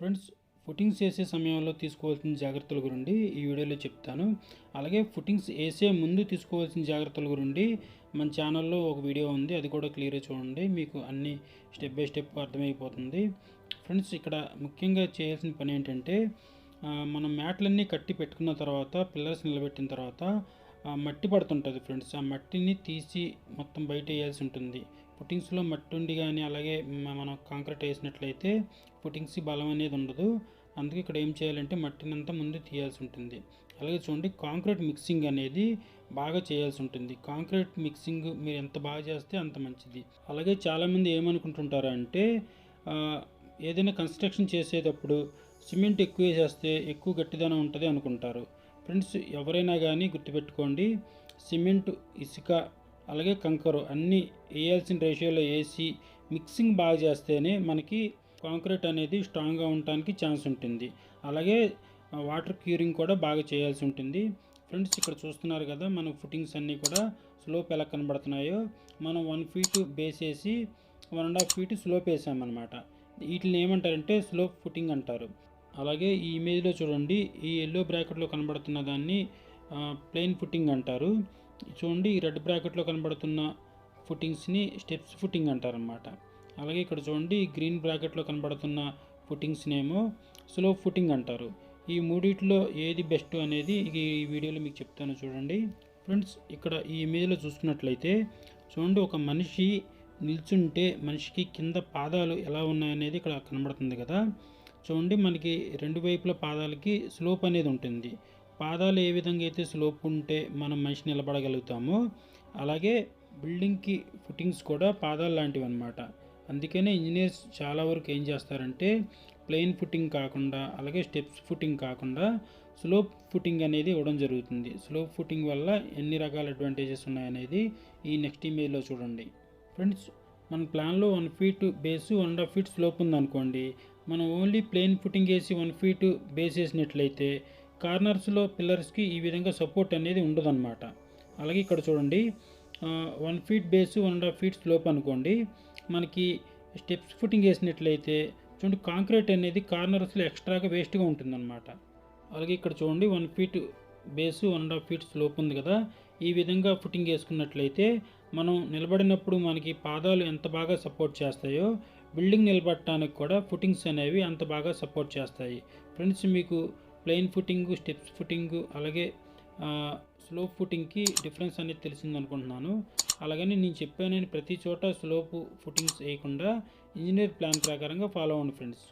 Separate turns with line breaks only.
Friends footings వేసే సమయంలో తీసుకోవాల్సిన జాగ్రత్తల గురించి ఈ వీడియోలో చెప్తాను. అలాగే ఫుటింగ్స్ వేసే ముందు తీసుకోవాల్సిన జాగ్రత్తల గురించి మన ఛానల్లో ఒక వీడియో ఉంది అది కూడా క్లియర్గా చూడండి. మీకు అన్ని స్టెప్ బై స్టెప్ అర్థమైపోతుంది. ఫ్రెండ్స్ ఇక్కడ ముఖ్యంగా చేయాల్సిన పని ఏంటంటే మనం మ్యాట్లన్నీ కట్టి పెట్టుకున్న తర్వాత పిల్లర్స్ నిలబెట్టిన తర్వాత ఆ, మట్టి పడుతుంటుంది ఫ్రెండ్స్. ఆ మట్టిని తీసి మొత్తం బయట వేయాల్సి ఉంటుంది. పుట్టింగ్స్లో మట్టి ఉండి కానీ అలాగే మనం కాంక్రీట్ వేసినట్లయితే పుట్టింగ్స్ బలం అనేది ఉండదు. అందుకే ఇక్కడ ఏం చేయాలంటే మట్టిని అంతా ముందు తీయాల్సి ఉంటుంది. అలాగే చూడండి కాంక్రీట్ మిక్సింగ్ అనేది బాగా చేయాల్సి ఉంటుంది. కాంక్రీట్ మిక్సింగ్ మీరు ఎంత బాగా చేస్తే అంత మంచిది. అలాగే చాలామంది ఏమనుకుంటుంటారు అంటే ఏదైనా కన్స్ట్రక్షన్ చేసేటప్పుడు సిమెంట్ ఎక్కువ వేసేస్తే ఎక్కువ గట్టిదనం ఉంటుంది అనుకుంటారు. ఫ్రెండ్స్ ఎవరైనా కానీ గుర్తుపెట్టుకోండి సిమెంట్ ఇసుక అలాగే కంకరు అన్నీ వేయాల్సిన రేషియోలో వేసి మిక్సింగ్ బాగా చేస్తేనే మనకి కాంక్రీట్ అనేది స్ట్రాంగ్గా ఉండటానికి ఛాన్స్ ఉంటుంది. అలాగే వాటర్ క్యూరింగ్ కూడా బాగా చేయాల్సి ఉంటుంది. ఫ్రెండ్స్ ఇక్కడ చూస్తున్నారు కదా మన ఫుటింగ్స్ అన్నీ కూడా స్లోప్ ఎలా కనబడుతున్నాయో. మనం వన్ ఫీట్ బేస్ వేసి one and half feet slope వేసామన్నమాట. వీటిని ఏమంటారంటే స్లోప్ ఫుటింగ్ అంటారు. అలాగే ఈ ఇమేజ్లో చూడండి ఈ ఎల్లో బ్రాకెట్లో కనబడుతున్న దాన్ని ప్లెయిన్ ఫుటింగ్ అంటారు. చూడండి ఈ రెడ్ బ్రాకెట్లో కనబడుతున్న ఫుటింగ్స్ని స్టెప్స్ ఫుటింగ్ అంటారనమాట అలాగే ఇక్కడ చూడండి ఈ గ్రీన్ బ్రాకెట్లో కనబడుతున్న ఫుటింగ్స్నేమో స్లో ఫుటింగ్ అంటారు. ఈ మూడిట్లో ఏది బెస్ట్ అనేది ఈ వీడియోలో మీకు చెప్తాను చూడండి. ఫ్రెండ్స్ ఇక్కడ ఈ ఇమేజ్లో చూసుకున్నట్లయితే చూడండి ఒక మనిషి నిల్చుంటే మనిషికి కింద పాదాలు ఎలా ఉన్నాయనేది ఇక్కడ కనబడుతుంది కదా. చూడండి మనకి రెండు వైపుల పాదాలకి స్లోప్ అనేది ఉంటుంది. పాదాలు ఏ విధంగా అయితే స్లోప్ ఉంటే మనం మనిషి నిలబడగలుగుతామో అలాగే బిల్డింగ్కి ఫుటింగ్స్ కూడా పాదాలు లాంటివి అనమాట అందుకనే ఇంజనీర్స్ చాలా వరకు ఏం చేస్తారంటే ప్లెయిన్ ఫుటింగ్ కాకుండా అలాగే స్టెప్స్ ఫుటింగ్ కాకుండా స్లోప్ ఫుటింగ్ అనేది ఇవ్వడం జరుగుతుంది. స్లోప్ ఫుటింగ్ వల్ల ఎన్ని రకాల అడ్వాంటేజెస్ ఉన్నాయనేది ఈ నెక్స్ట్ ఇమేజ్లో చూడండి. ఫ్రెండ్స్ మన ప్లాన్లో one feet base one and half feet slope ఉందనుకోండి మనం ఓన్లీ ప్లెయిన్ ఫుటింగ్ వేసి వన్ ఫీట్ బేస్ వేసినట్లయితే కార్నర్స్లో పిల్లర్స్కి ఈ విధంగా సపోర్ట్ అనేది ఉండదన్నమాట. అలాగే ఇక్కడ చూడండి one feet base one and half feet slope అనుకోండి మనకి స్టెప్స్ ఫుటింగ్ వేసినట్లయితే చూడండి కాంక్రీట్ అనేది కార్నర్స్లో ఎక్స్ట్రాగా వేస్ట్గా ఉంటుందన్నమాట. అలాగే ఇక్కడ చూడండి one feet base one and half feet slope ఉంది కదా ఈ విధంగా ఫుటింగ్ వేసుకున్నట్లయితే మనం నిలబడినప్పుడు మనకి పాదాలు ఎంత బాగా సపోర్ట్ చేస్తాయో బిల్డింగ్ నిలబడటానికి కూడా ఫుటింగ్స్ అనేవి అంత బాగా సపోర్ట్ చేస్తాయి. ఫ్రెండ్స్ మీకు ప్లెయిన్ ఫుటింగ్ స్టెప్స్ ఫుటింగ్ అలాగే స్లోప్ ఫుటింగ్కి డిఫరెన్స్ అనేది తెలిసింది అనుకుంటున్నాను అలాగని నేను చెప్పానని ప్రతి చోట స్లోపు ఫుటింగ్స్ వేయకుండా ఇంజనీర్ ప్లాన్ ప్రకారంగా ఫాలో అవ్వండి ఫ్రెండ్స్.